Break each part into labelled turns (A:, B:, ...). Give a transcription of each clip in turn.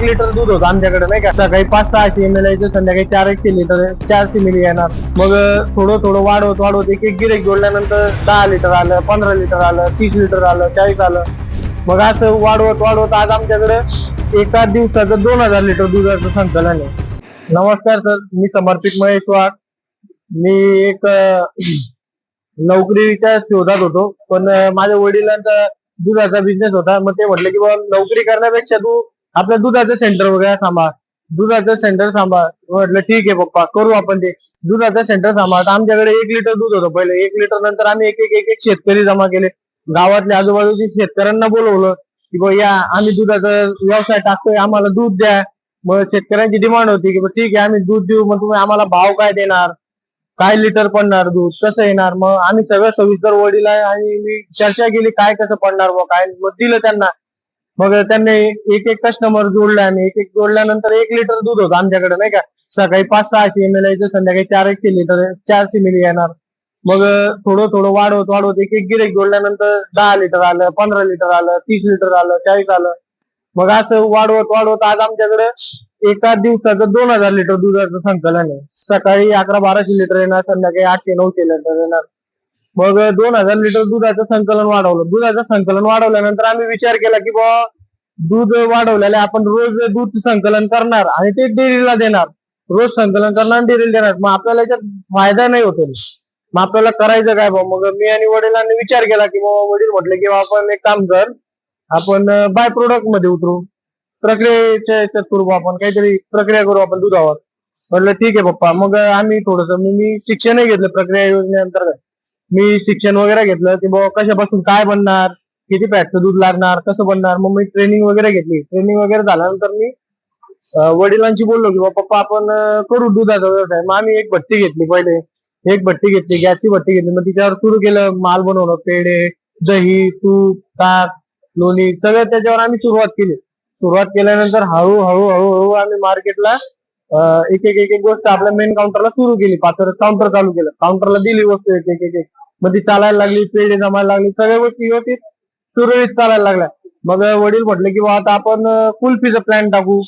A: एक लिटर दूध होतं आमच्याकडे नाही का? सकाळी पाच सहाशे एम एल यायचं संध्याकाळी चार एकशे लिटर चारशे मिली येणार. मग थोडं थोडं वाढवत वाढवत एक एक गिरेक जोडल्यानंतर दहा लिटर आलं पंधरा लिटर आलं तीस लिटर आलं चाळीस आलं. मग असं वाढवत वाढवत आज आमच्याकडे एका दिवसाचं दोन हजार लिटर दुधाचं संकलन आहे. नमस्कार सर मी समर्पित महेश वाघ. मी एक नोकरीच्या शोधात होतो पण माझ्या वडिलांचा दुधाचा बिझनेस होता मग ते म्हटलं की बाबा नोकरी करण्यापेक्षा तू आपलं दुधाचं सेंटर वगैरे सांभाळ दुधाचं सेंटर सांभाळ म्हटलं ठीक आहे पप्पा करू आपण ते. दुधाचं सेंटर सांभाळ आमच्याकडे एक लिटर दूध होतं पहिले. एक लिटर नंतर आम्ही एक एक एक एक शेतकरी जमा केले. गावातल्या आजूबाजूच्या शेतकऱ्यांना बोलवलं की बा या आम्ही दुधाचा व्यवसाय टाकतोय. आम्हाला दूध द्या. मग शेतकऱ्यांची डिमांड होती की ठीक आहे आम्ही दूध देऊ. मग तुम्ही आम्हाला भाव काय देणार? काय लिटर पडणार दूध? कसं येणार? मग आम्ही सगळं सविस्तर वडील आहे आणि मी चर्चा केली काय कसं पडणार? मग काय? मग दिलं त्यांना. मग त्यांनी एक एक कस्टमर जोडले आणि एक एक जोडल्यानंतर एक लिटर दूध होतं आमच्याकडे नाही का? सकाळी पाच सहाशे एम एल यायचं संध्याकाळी चार एकशे लिटर चारशे मिली येणार. मग थोडं थोडं वाढवत वाढवत एक एक गिरेक जोडल्यानंतर दहा लिटर आलं पंधरा लिटर आलं तीस लिटर आलं चाळीस आलं. मग असं वाढवत वाढवत आज आमच्याकडे एका दिवसाचं दोन हजार लिटर दुधाचं संकलन आहे. सकाळी अकरा बाराशे लिटर येणार संध्याकाळी आठशे नऊशे लिटर येणार. मग दोन हजार लिटर दुधाचं संकलन वाढवलं. दुधाचं संकलन वाढवल्यानंतर आम्ही विचार केला की बाबा दूध वाढवलेले आपण रोज दूध संकलन करणार आणि ते डेअरीला देणार. रोज संकलन करणार आणि डेअरीला देणार. मग आपल्याला याच्यात फायदा नाही होतो मग आपल्याला करायचं काय बाबा मग मी आणि वडिलांनी विचार केला की बाबा वडील म्हटले की आपण एक काम कर. आपण बाय प्रोडक्टमध्ये उतरू. प्रक्रियेच्या याच्यात करू आपण. काहीतरी प्रक्रिया करू आपण दुधावर. म्हटलं ठीक आहे पप्पा. मग आम्ही थोडस मी मी शिक्षणही घेतलं प्रक्रिया योजनेअंतर्गत. मी शिक्षण वगैरे घेतलं की बाबा कशापासून काय बनणार किती पॅटचं दूध लागणार कसं बनणार मग मी ट्रेनिंग वगैरे घेतली. ट्रेनिंग वगैरे झाल्यानंतर मी वडिलांशी बोललो की बाबा पप्पा आपण करू दुधाचा व्यवसाय. मग आम्ही एक भट्टी घेतली पहिले. एक भट्टी घेतली गॅसची भट्टी घेतली. मग तिच्यावर सुरू केलं माल बनवणं पेढे दही तूप ताक लोणी सगळं त्याच्यावर आम्ही सुरुवात केली. सुरुवात केल्यानंतर हळूहळू हळूहळू आम्ही मार्केटला एक एक एक एक गोष्ट आपल्या मेन काउंटरला सुरू केली. पात्र काउंटर चालू केलं. काउंटरला दिली वस्तू एक एक एक मग ती चालायला लागली पेढे जमायला लागली सगळ्या गोष्टी व्यवस्थित सुरळीत चालायला लागल्या. मग वडील म्हटले की बा आता आपण कुल्फीचा प्लॅन टाकू.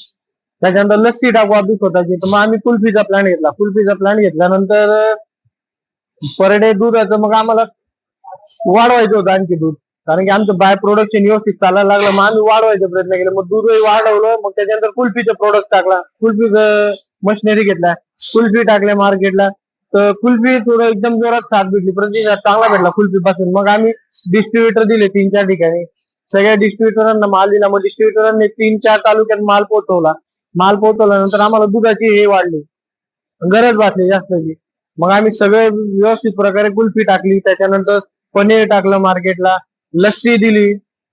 A: त्याच्यानंतर लस्सी टाकू आपली स्वतःची. तर मग आम्ही कुल्फीचा प्लॅन घेतला. कुल्फीचा प्लॅन घेतल्यानंतर पर डे दुधाचं मग आम्हाला वाढवायचं होतं आणखी दूध. कारण की आमचं बाय प्रोडक्शन व्यवस्थित चालायला लागलं. मग आम्ही वाढवायचा प्रयत्न केला. मग दूधही वाढवलं. मग त्याच्यानंतर कुल्फीचा प्रोडक्ट टाकला. कुल्फीचं मशिनरी घेतला. कुल्फी टाकल्या मार्केटला. तर कुल्फी थोडं एकदम जोरात साथ भेटली. प्रतिसाद चांगला भेटला कुल्फी पासून मग आम्ही डिस्ट्रीब्युटर दिले तीन चार ठिकाणी. सगळ्या डिस्ट्रीब्युटरांना माल दिला. मग डिस्ट्रीब्युटरांनी तीन चार तालुक्यात माल पोहोचवला. माल पोहोचवल्यानंतर आम्हाला दुधाची हे वाढली. गरज वाटली जास्तची मग आम्ही सगळे व्यवस्थित प्रकारे कुल्फी टाकली. त्याच्यानंतर पनीर टाकलं मार्केटला. लस्सी दिली.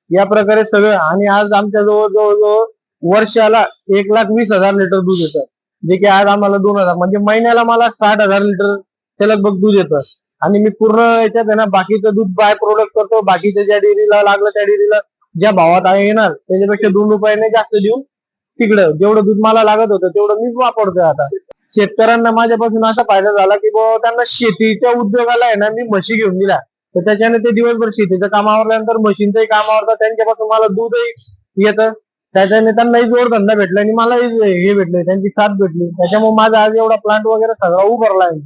A: या प्रकारे सगळं आणि आज आमच्या जवळ जवळ जवळ वर्षाला एक लाख वीस हजार लिटर दूध येतं. जे की आज आम्हाला दोन हजार म्हणजे महिन्याला मला साठ हजार लिटर त्याला बघ दूध येतं. आणि मी पूर्ण याच्यात आहे ना बाकीचं दूध बाय प्रोडक्ट करतो. बाकीच्या ज्या डेअरीला लागलं त्या डेअरीला ज्या भावात आहे येणार त्याच्यापेक्षा दोन रुपयाने जास्त देऊन तिकडं. जेवढं दूध मला लागत होतं तेवढं मी वापरतोय आता. शेतकऱ्यांना माझ्यापासून असा फायदा झाला की बाबा त्यांना शेतीच्या उद्योगाला आहे ना मी म्हशी घेऊन दिला तर त्याच्याने ते दिवसभर शेतीचं काम आवरल्यानंतर म्हशींचंही काम आवरतं त्यांच्यापासून मला दूधही येतं. त्याच्याने त्यांनाही जोडधंदा भेटला आणि मलाही हे भेटले त्यांची साथ भेटली. त्याच्यामुळे माझा आज एवढा प्लांट वगैरे सगळा उभारला आहे.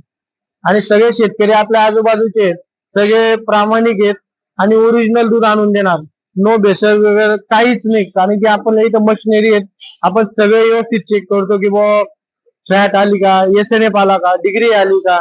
A: आणि सगळे शेतकरी आपल्या आजूबाजूचे आहेत. सगळे प्रामाणिक आहेत आणि ओरिजिनल दूध आणून देणार. नो भेसळ वगैरे काहीच नाही. कारण की आपण इथं मशिनरी आहेत. आपण सगळे व्यवस्थित चेक करतो की बुवा फॅट आली का? एस एन एफ आला का? डिग्री आली का?